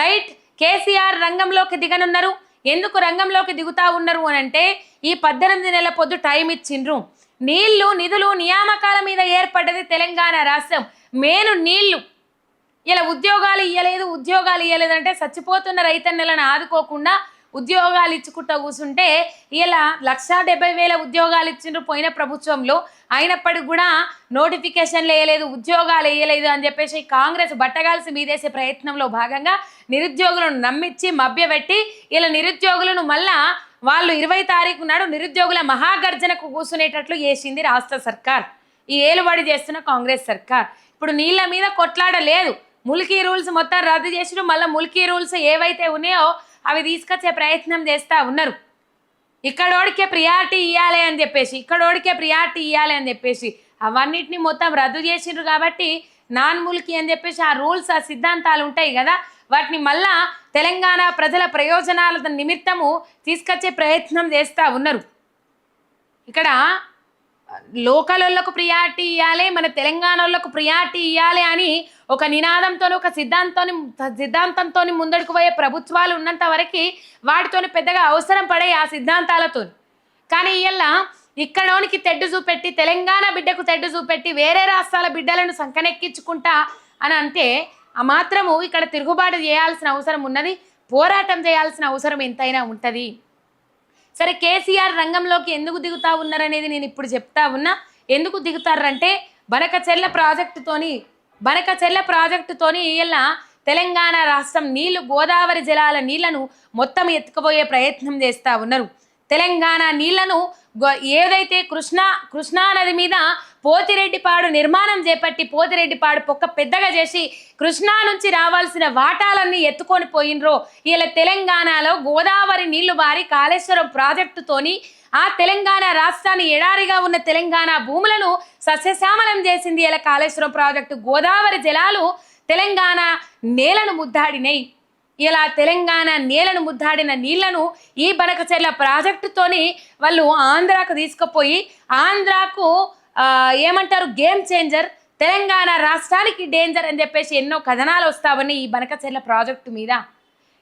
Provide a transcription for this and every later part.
Right? KCR రంగంలోకి దిగనున్నారు. ఎందుకు రంగంలోకి దిగుతా ఉన్నారు అని అంటే ఈ పద్దెనిమిది నెలల పొద్దు టైం ఇచ్చిండ్రు. నీళ్ళు నిధులు నియామకాల మీద ఏర్పడ్డది తెలంగాణ రాష్ట్రం. మేను నీళ్ళు. ఇలా ఉద్యోగాలు ఇవ్వలేదు ఉద్యోగాలు ఇవ్వలేదంటే చచ్చిపోతున్న రైతన్నలను ఆదుకోకుండా ఉద్యోగాలు ఇచ్చుకుంటూ కూర్చుంటే ఇలా లక్షా డెబ్బై వేల ఉద్యోగాలు ఇచ్చిండ్రు పోయిన ప్రభుత్వంలో. అయినప్పటికి కూడా నోటిఫికేషన్లు వేయలేదు ఉద్యోగాలు వేయలేదు అని చెప్పేసి కాంగ్రెస్ బట్టగాల్సి మీదేసే ప్రయత్నంలో భాగంగా నిరుద్యోగులను నమ్మించి మభ్యపెట్టి ఇలా నిరుద్యోగులను మళ్ళా వాళ్ళు ఇరవై తారీఖు నాడు నిరుద్యోగుల మహాగర్జనకు కూర్చునేటట్లు చేసింది రాష్ట్ర సర్కార్. ఈ ఏలుబడి చేస్తున్న కాంగ్రెస్ సర్కార్. ఇప్పుడు నీళ్ళ మీద కొట్లాడలేదు. ముల్కీ రూల్స్ మొత్తం రద్దు చేసిన మళ్ళీ ముల్కీ రూల్స్ ఏవైతే ఉన్నాయో అవి తీసుకొచ్చే ప్రయత్నం చేస్తూ ఉన్నారు. ఇక్కడోడికే ప్రియారిటీ ఇవ్వాలి అని చెప్పేసి ఇక్కడోడికే ప్రియారిటీ ఇవ్వాలి అని చెప్పేసి అవన్నిటిని మొత్తం రద్దు చేసిండ్రు కాబట్టి నాన్ ముల్కి అని చెప్పేసి ఆ రూల్స్ ఆ సిద్ధాంతాలు ఉంటాయి కదా వాటిని మళ్ళా తెలంగాణ ప్రజల ప్రయోజనాల నిమిత్తము తీసుకొచ్చే ప్రయత్నం చేస్తూ ఉన్నారు. ఇక్కడ లోకలోళ్ళకు ప్రియారిటీ ఇవ్వాలి మన తెలంగాణ వాళ్ళకు ప్రియారిటీ ఇవ్వాలి అని ఒక నినాదంతో ఒక సిద్ధాంతం సిద్ధాంతంతో ముందడుకు పోయే ప్రభుత్వాలు ఉన్నంత వరకు వాటితోని పెద్దగా అవసరం పడే ఆ సిద్ధాంతాలతో కానీ ఇవాళ ఇక్కడోనికి తెడ్డు చూపెట్టి తెలంగాణ బిడ్డకు తెడ్డు చూపెట్టి వేరే రాష్ట్రాల బిడ్డలను సంకనెక్కించుకుంటా అని అంటే ఆ మాత్రము ఇక్కడ తిరుగుబాటు చేయాల్సిన అవసరం ఉన్నది పోరాటం చేయాల్సిన అవసరం ఎంతైనా ఉంటుంది. సరే కేసీఆర్ రంగంలోకి ఎందుకు దిగుతా ఉన్నారనేది నేను ఇప్పుడు చెప్తా ఉన్నా. ఎందుకు దిగుతారంటే బనకచెర్ల ప్రాజెక్టుతోని బనకచెర్ల ప్రాజెక్టుతోని ఇలా తెలంగాణ రాష్ట్రం నీళ్ళు గోదావరి జలాల నీళ్ళను మొత్తం ఎత్తుకుపోయే ప్రయత్నం చేస్తూ ఉన్నారు. తెలంగాణ నీళ్ళను ఏదైతే కృష్ణా కృష్ణా నది మీద పోతిరెడ్డిపాడు నిర్మాణం చేపట్టి పోతిరెడ్డిపాడు పొక్క పెద్దగా చేసి కృష్ణా నుంచి రావాల్సిన వాటాలన్నీ ఎత్తుకొని పోయినరో. ఇలా తెలంగాణలో గోదావరి నీళ్ళు బారి కాళేశ్వరం ప్రాజెక్టుతోని ఆ తెలంగాణ రాష్ట్రాన్ని ఎడారిగా ఉన్న తెలంగాణ భూములను సస్యశ్యామలం చేసింది ఇలా కాళేశ్వరం ప్రాజెక్టు. గోదావరి జలాలు తెలంగాణ నేలను ముద్దాడినాయి ఇలా తెలంగాణ నేలను ముద్దాడిన నీళ్ళను ఈ బనకచెర్ల ప్రాజెక్టుతోని వాళ్ళు ఆంధ్రాకు తీసుకుపోయి ఆంధ్రాకు ఏమంటారు? గేమ్ చేంజర్ తెలంగాణ రాష్ట్రానికి డేంజర్ అని చెప్పేసి ఎన్నో కథనాలు వస్తావని ఈ బనకచెర్ల ప్రాజెక్టు మీద.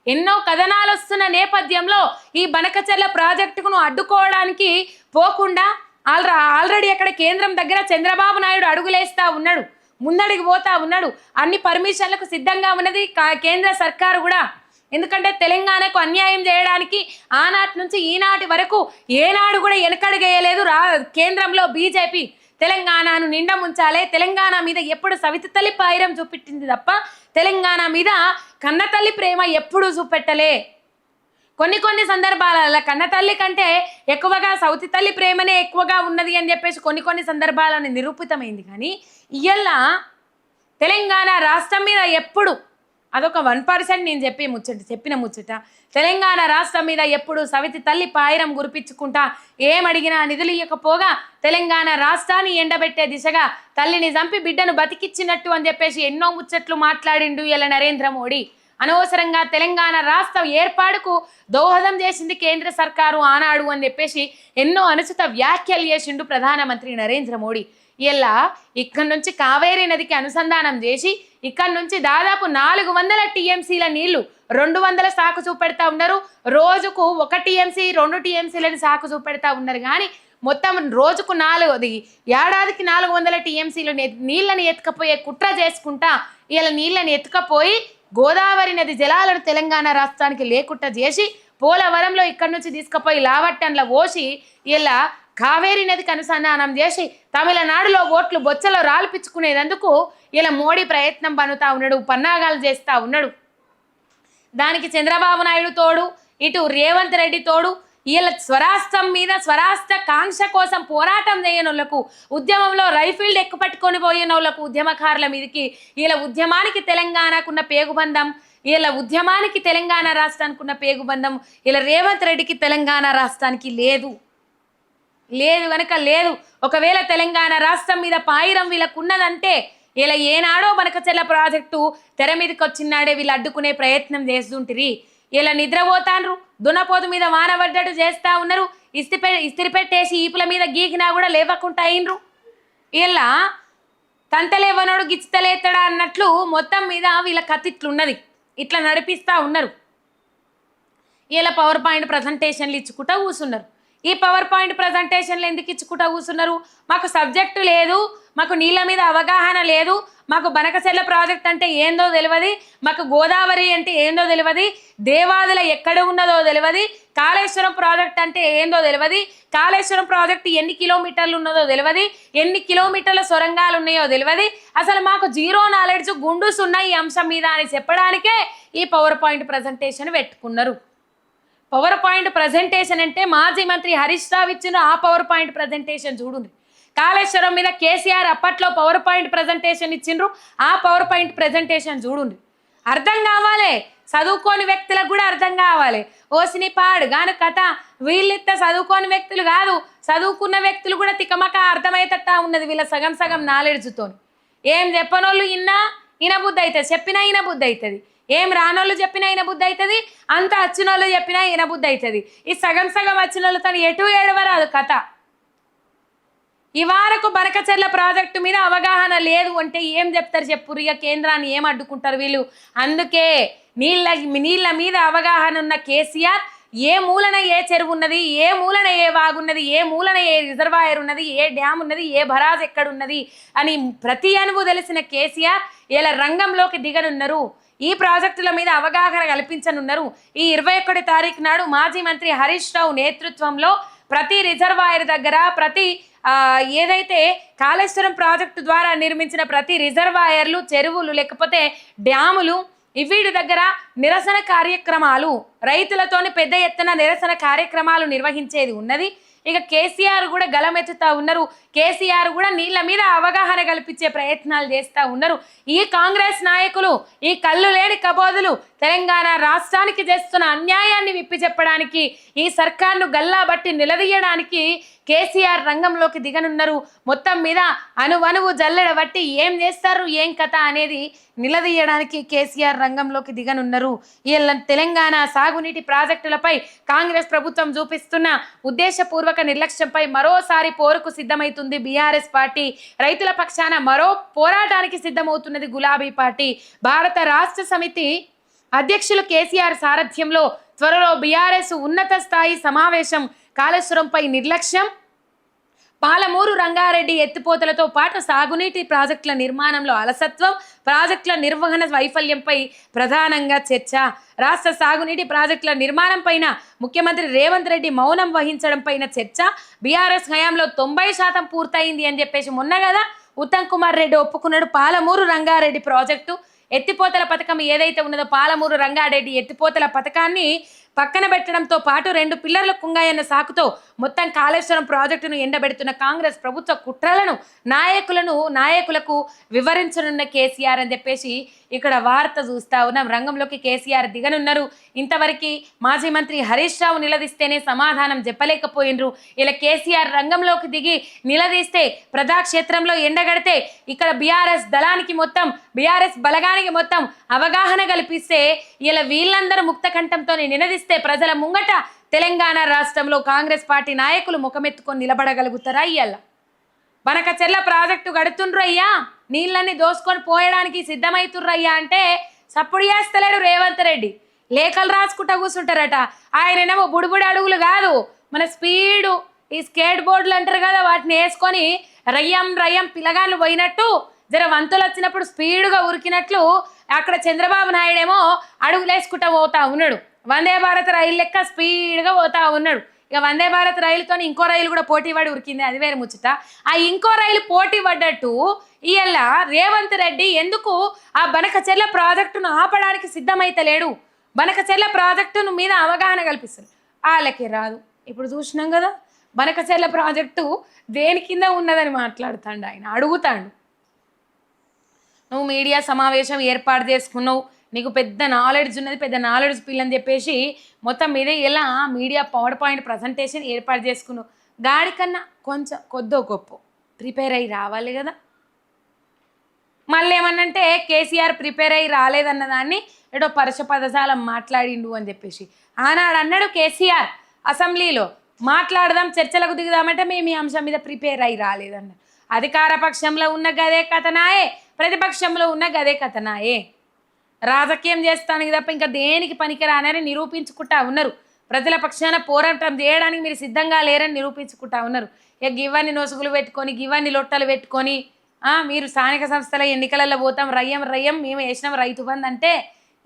ఎన్నో కథనాలు వస్తున్న నేపథ్యంలో ఈ బనకచెర్ల ప్రాజెక్టును అడ్డుకోవడానికి పోకుండా ఆల్రా ఆల్రెడీ అక్కడ కేంద్రం దగ్గర చంద్రబాబు నాయుడు అడుగులేస్తా ఉన్నాడు. ముందడికి పోతా ఉన్నాడు. అన్ని పర్మిషన్లకు సిద్ధంగా ఉన్నది కా- కేంద్ర సర్కారు కూడా. ఎందుకంటే తెలంగాణకు అన్యాయం చేయడానికి ఆనాటి నుంచి ఈనాటి వరకు ఏనాడు కూడా వెనకడుగేయలేదు రా కేంద్రంలో బీజేపీ. తెలంగాణను నిండా ముంచాలే. తెలంగాణ మీద ఎప్పుడు సవితి తల్లి పాయిరం చూపెట్టింది తప్ప తెలంగాణ మీద కన్నతల్లి ప్రేమ ఎప్పుడు చూపెట్టలే. కొన్ని కొన్ని సందర్భాలలో కన్నతల్లి కంటే ఎక్కువగా సౌతి తల్లి ప్రేమనే ఎక్కువగా ఉన్నది అని చెప్పేసి కొన్ని కొన్ని సందర్భాలను నిరూపితమైంది. కానీ ఇయ్యల్ల తెలంగాణ రాష్ట్రం మీద ఎప్పుడు అదొక వన్ పర్సెంట్ నేను చెప్పే ముచ్చట చెప్పిన ముచ్చట. తెలంగాణ రాష్ట్రం మీద ఎప్పుడు సవితి తల్లి పాయిరం గురిపించుకుంటా ఏమడిగినా నిధులు ఇవ్వకపోగా తెలంగాణ రాష్ట్రాన్ని ఎండబెట్టే దిశగా తల్లిని చంపి బిడ్డను బతికిచ్చినట్టు అని చెప్పేసి ఎన్నో ముచ్చట్లు మాట్లాడిండు ఇలా నరేంద్ర మోడీ. అనవసరంగా తెలంగాణ రాష్ట్ర ఏర్పాటుకు దోహదం చేసింది కేంద్ర సర్కారు ఆనాడు అని చెప్పేసి ఎన్నో అనుచిత వ్యాఖ్యలు చేసిండు ప్రధానమంత్రి నరేంద్ర మోడీ. ఇలా ఇక్కడి నుంచి కావేరీ నదికి అనుసంధానం చేసి ఇక్కడ నుంచి దాదాపు నాలుగు వందల టీఎంసీల నీళ్ళు రెండు వందల సాకు చూపెడతా ఉన్నారు. రోజుకు ఒక టీఎంసీ రెండు టీఎంసీలని సాకు చూపెడతా ఉన్నారు. కానీ మొత్తం రోజుకు నాలుగు ఏడాదికి నాలుగు వందల టీఎంసీలు నీళ్ళని ఎత్తుకపోయే కుట్ర చేసుకుంటా ఇలా నీళ్ళని ఎత్తుకపోయి గోదావరి నది జలాలను తెలంగాణ రాష్ట్రానికి లేకుండా చేసి పోలవరంలో ఇక్కడి నుంచి తీసుకుపోయి లావట్టంలో పోసి ఇలా కావేరీ నదికి అనుసంధానం చేసి తమిళనాడులో ఓట్లు బొచ్చలో రాల్పించుకునేందుకు ఇలా మోడీ ప్రయత్నం పనుతా ఉన్నాడు పన్నాగాలు చేస్తూ ఉన్నాడు. దానికి చంద్రబాబు నాయుడు తోడు ఇటు రేవంత్ రెడ్డి తోడు వీళ్ళ స్వరాష్ట్రం మీద స్వరాష్ట్ర కాంక్ష కోసం పోరాటం చేయని వాళ్ళకు ఉద్యమంలో రైఫిల్డ్ ఎక్కుపట్టుకొని పోయిన వాళ్ళకు ఉద్యమకారుల మీదకి వీళ్ళ ఉద్యమానికి తెలంగాణకున్న పేగుబంధం వీళ్ళ ఉద్యమానికి తెలంగాణ రాష్ట్రానికి ఉన్న పేగుబంధం వీళ్ళ రేవంత్ రెడ్డికి తెలంగాణ రాష్ట్రానికి లేదు. లేదు కనుక లేదు. ఒకవేళ తెలంగాణ రాష్ట్రం మీద పాయిరం వీళ్ళకున్నదంటే ఇలా ఏనాడో బనకచెల్ల ప్రాజెక్టు తెర మీదకి వచ్చినాడే వీళ్ళు అడ్డుకునే ప్రయత్నం చేస్తుంటిరి. ఇలా నిద్రపోతాండ్రు దున్నపోతు మీద వానబడ్డట్టు చేస్తూ చేస్తా ఉన్నారు ఇస్తి ఇస్తిరిపెట్టేసి పెట్టేసి ఈపుల మీద గీకినా కూడా లేవకుండా అయినరు. ఇలా తంతలేవనోడు గిచ్చితలేత్తడా అన్నట్లు మొత్తం మీద వీళ్ళ కత్తిట్లున్నది. ఇట్లా నడిపిస్తూ ఉన్నారు. ఇలా పవర్ పాయింట్ ప్రజెంటేషన్లు ఇచ్చుకుంటా కూర్చున్నారు ఈ పవర్ పాయింట్ ప్రజెంటేషన్లు ఎందుకు ఇచ్చుకుంటా కూర్చున్నారు? మాకు సబ్జెక్టు లేదు మాకు నీళ్ళ మీద అవగాహన లేదు మాకు బనకచెర్ల ప్రాజెక్ట్ అంటే ఏందో తెలియదు మాకు గోదావరి అంటే ఏందో తెలియదు దేవాదుల ఎక్కడ ఉన్నదో తెలియదు కాళేశ్వరం ప్రాజెక్ట్ అంటే ఏందో తెలియదు కాళేశ్వరం ప్రాజెక్ట్ ఎన్ని కిలోమీటర్లు ఉన్నదో తెలియదు ఎన్ని కిలోమీటర్ల సొరంగాలు ఉన్నాయో తెలియదు అసలు మాకు జీరో నాలెడ్జ్ గుండుస్ ఉన్నాయి ఈ అంశం మీద అని చెప్పడానికే ఈ పవర్ పాయింట్ ప్రజెంటేషన్ పెట్టుకున్నారు. పవర్ పాయింట్ ప్రజెంటేషన్ అంటే మాజీ మంత్రి హరీష్ రావు ఇచ్చిన ఆ పవర్ పాయింట్ ప్రజెంటేషన్ చూడండి. కాళేశ్వరం మీద కేసీఆర్ అప్పట్లో పవర్ పాయింట్ ప్రజెంటేషన్ ఇచ్చిండ్రు. ఆ పవర్ పాయింట్ ప్రజెంటేషన్ చూడండి. అర్థం కావాలి. చదువుకోని వ్యక్తులకు కూడా అర్థం కావాలి. ఓసిని పాడు గాను కథ. వీళ్ళిత్త చదువుకోని వ్యక్తులు కాదు. చదువుకున్న వ్యక్తులు కూడా తికమక అర్థమైతట్టా ఉన్నది వీళ్ళ సగం సగం నాలెడ్జ్తోని ఏం చెప్పనోళ్ళు ఇన్నా ఈయన బుద్ధి అవుతుంది. చెప్పినా ఈయన బుద్ధి అవుతుంది. ఏం రానోళ్ళు చెప్పినా ఈయన బుద్ధి అవుతుంది. అంత వచ్చినోళ్ళు చెప్పినా ఈయన బుద్ధి అవుతుంది. ఈ సగం సగం వచ్చిన తను ఎటు ఏడవరాదు కథ. ఈ వారకు బరకచెర్ల ప్రాజెక్టు మీద అవగాహన లేదు అంటే ఏం చెప్తారు చెప్పు? ఇక కేంద్రాన్ని ఏం అడ్డుకుంటారు వీళ్ళు? అందుకే నీళ్ళ నీళ్ళ మీద అవగాహన ఉన్న కేసీఆర్ ఏ మూలన ఏ చెరువు ఉన్నది ఏ మూలన ఏ వాగున్నది ఏ మూలన ఏ రిజర్వాయర్ ఉన్నది ఏ డ్యామ్ ఉన్నది ఏ భరాజ్ ఎక్కడున్నది అని ప్రతి అనువు తెలిసిన కేసీఆర్ ఇలా రంగంలోకి దిగనున్నారు. ఈ ప్రాజెక్టుల మీద అవగాహన కల్పించనున్నారు. ఈ ఇరవై ఒకటి తారీఖు నాడు మాజీ మంత్రి హరీష్ రావు నేతృత్వంలో ప్రతి రిజర్వాయర్ దగ్గర ప్రతి ఏదైతే కాళేశ్వరం ప్రాజెక్టు ద్వారా నిర్మించిన ప్రతి రిజర్వాయర్లు చెరువులు లేకపోతే డ్యాములు ఇవీడి దగ్గర నిరసన కార్యక్రమాలు రైతులతోని పెద్ద ఎత్తున నిరసన కార్యక్రమాలు నిర్వహించేది ఉన్నది. ఇక కేసీఆర్ కూడా గలమెత్తుతా ఉన్నారు. కేసీఆర్ కూడా నీళ్ళ మీద అవగాహన కల్పించే ప్రయత్నాలు చేస్తూ ఉన్నారు. ఈ కాంగ్రెస్ నాయకులు ఈ కళ్ళు లేని కబోదులు తెలంగాణ రాష్ట్రానికి చేస్తున్న అన్యాయాన్ని విప్పి చెప్పడానికి ఈ సర్కార్ను గల్లాబట్టి నిలదీయడానికి కేసీఆర్ రంగంలోకి దిగనున్నారు. మొత్తం మీద అనువనువు జల్లెడ బట్టి ఏం చేస్తారు ఏం కథ అనేది నిలదీయడానికి కేసీఆర్ రంగంలోకి దిగనున్నారు. వీళ్ళ తెలంగాణ సాగునీటి ప్రాజెక్టులపై కాంగ్రెస్ ప్రభుత్వం చూపిస్తున్న ఉద్దేశపూర్వక నిర్లక్ష్యంపై మరోసారి పోరుకు సిద్ధమవుతుంది బీఆర్ఎస్ పార్టీ. రైతుల పక్షాన మరో పోరాటానికి సిద్ధమవుతున్నది గులాబీ పార్టీ. భారత రాష్ట్ర సమితి అధ్యక్షులు కేసీఆర్ సారథ్యంలో త్వరలో బీఆర్ఎస్ ఉన్నత స్థాయి సమావేశం కాళేశ్వరంపై నిర్లక్ష్యం. పాలమూరు రంగారెడ్డి ఎత్తిపోతలతో పాటు సాగునీటి ప్రాజెక్టుల నిర్మాణంలో అలసత్వం ప్రాజెక్టుల నిర్వహణ వైఫల్యంపై ప్రధానంగా చర్చ. రాష్ట్ర సాగునీటి ప్రాజెక్టుల నిర్మాణం పైన ముఖ్యమంత్రి రేవంత్ రెడ్డి మౌనం వహించడం పైన చర్చ. బీఆర్ఎస్ హయాంలో తొంభై శాతం పూర్తయింది అని చెప్పేసి మొన్న కదా ఉత్తమ్ కుమార్ రెడ్డి ఒప్పుకున్నాడు పాలమూరు రంగారెడ్డి ప్రాజెక్టు. ఎత్తిపోతల పథకం ఏదైతే ఉన్నదో పాలమూరు రంగారెడ్డి ఎత్తిపోతల పథకాన్ని పక్కన పెట్టడంతో పాటు రెండు పిల్లర్లు కుంగాయన్న సాకుతో మొత్తం కాళేశ్వరం ప్రాజెక్టును ఎండబెడుతున్న కాంగ్రెస్ ప్రభుత్వ కుట్రలను నాయకులను నాయకులకు వివరించనున్న కేసీఆర్ అని చెప్పేసి ఇక్కడ వార్త చూస్తా ఉన్నాం. రంగంలోకి కేసీఆర్ దిగనున్నారు. ఇంతవరకు మాజీ మంత్రి హరీష్ రావు నిలదీస్తేనే సమాధానం చెప్పలేకపోయినరు ఇలా కేసీఆర్ రంగంలోకి దిగి నిలదీస్తే ప్రజాక్షేత్రంలో ఎండగడితే ఇక్కడ బీఆర్ఎస్ దళానికి మొత్తం బీఆర్ఎస్ బలగానికి మొత్తం అవగాహన కల్పిస్తే ఇలా వీళ్ళందరూ ముక్తకంఠంతో నినదిస్తే ప్రజల ముంగట తెలంగాణ రాష్ట్రంలో కాంగ్రెస్ పార్టీ నాయకులు ముఖమెత్తుకొని నిలబడగలుగుతారా ఇయ్యాల? మనక చెల్ల ప్రాజెక్టు గడుతుండ్రు అయ్యా. నీళ్ళని దోసుకొని పోయడానికి సిద్ధమవుతుర్రయ్యా అంటే సప్పుడు చేస్తలేడు రేవంత్ రెడ్డి. లేఖలు రాసుకుంటా కూర్చుంటారట ఆయనేమో బుడిబుడి అడుగులు కాదు. మన స్పీడు ఈ స్కేట్ బోర్డులు అంటారు కదా వాటిని వేసుకొని రయ్యం రయ్యం పిల్లగాళ్ళు పోయినట్టు జర వంతులు వచ్చినప్పుడు స్పీడుగా ఉరికినట్లు అక్కడ చంద్రబాబు నాయుడేమో అడుగులు వేసుకుంటా పోతా ఉన్నాడు. వందే భారత్ రైలు లెక్క స్పీడ్గా పోతా ఉన్నాడు. ఇక వందే భారత్ రైలుతో ఇంకో రైలు కూడా పోటీ పడి ఉరికింది. అది వేరే ముచ్చట. ఆ ఇంకో రైలు పోటీ పడ్డట్టు ఇవాళ రేవంత్ రెడ్డి ఎందుకు ఆ బనకచెర్ల ప్రాజెక్టును ఆపడానికి సిద్ధమైతలేడు బనకచెర్ల ప్రాజెక్టును మీద అవగాహన కల్పిస్తారు. వాళ్ళకి రాదు. ఇప్పుడు చూసినాం కదా బనకచెర్ల ప్రాజెక్టు దేని కింద ఉన్నదని మాట్లాడుతాడు ఆయన. అడుగుతాడు. నువ్వు మీడియా సమావేశం ఏర్పాటు చేసుకున్నావు నీకు పెద్ద నాలెడ్జ్ ఉన్నది పెద్ద నాలెడ్జ్ పిల్లని చెప్పేసి మొత్తం మీద ఇలా మీడియా పవర్ పాయింట్ ప్రజెంటేషన్ ఏర్పాటు చేసుకున్నావు? గాడికన్నా కొంచెం కొద్దో గొప్ప. ప్రిపేర్ అయ్యి రావాలి కదా. మళ్ళీ ఏమన్నంటే కేసీఆర్ ప్రిపేర్ అయ్యి రాలేదన్న దాన్ని ఏదో పరుష పదజాలం మాట్లాడిండు అని చెప్పేసి. ఆనాడు అన్నాడు కేసీఆర్ అసెంబ్లీలో మాట్లాడదాం చర్చలకు దిగుదామంటే మేము ఈ అంశం మీద ప్రిపేర్ అయ్యి రాలేదన్నారు అధికార పక్షంలో ఉన్న గదే కథనాయే ప్రతిపక్షంలో ఉన్న గదే కథనాయే. రాజకీయం చేస్తానికి తప్ప ఇంకా దేనికి పనికిరానని నిరూపించుకుంటా ఉన్నారు. ప్రజల పక్షాన పోరాటం చేయడానికి మీరు సిద్ధంగా లేరని నిరూపించుకుంటా ఉన్నారు. ఇక ఇవన్నీ నొసుగులు పెట్టుకొని ఇవన్నీ లొట్టలు పెట్టుకొని మీరు స్థానిక సంస్థల ఎన్నికలలో పోతాం రయ్యం రయ్యం మేము వేసినాం రైతు బంద్ అంటే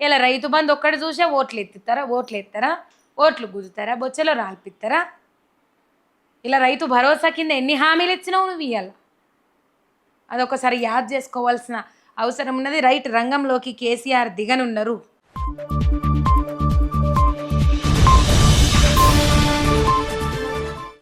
ఇలా రైతు బంద్ ఒక్కటి చూసే ఓట్లు ఎత్తిస్తారా ఓట్లు ఎత్తారా ఓట్లు గుద్దుతారా బొచ్చలో రాల్పిస్తారా? ఇలా రైతు భరోసా కింద ఎన్ని హామీలు ఇచ్చినావు నువ్వు ఇవ్వాలి అదొకసారి యాద్ చేసుకోవాల్సిన అవసరం ఉన్నది రైట్ రంగంలోకి కేసీఆర్ దిగనున్నారు.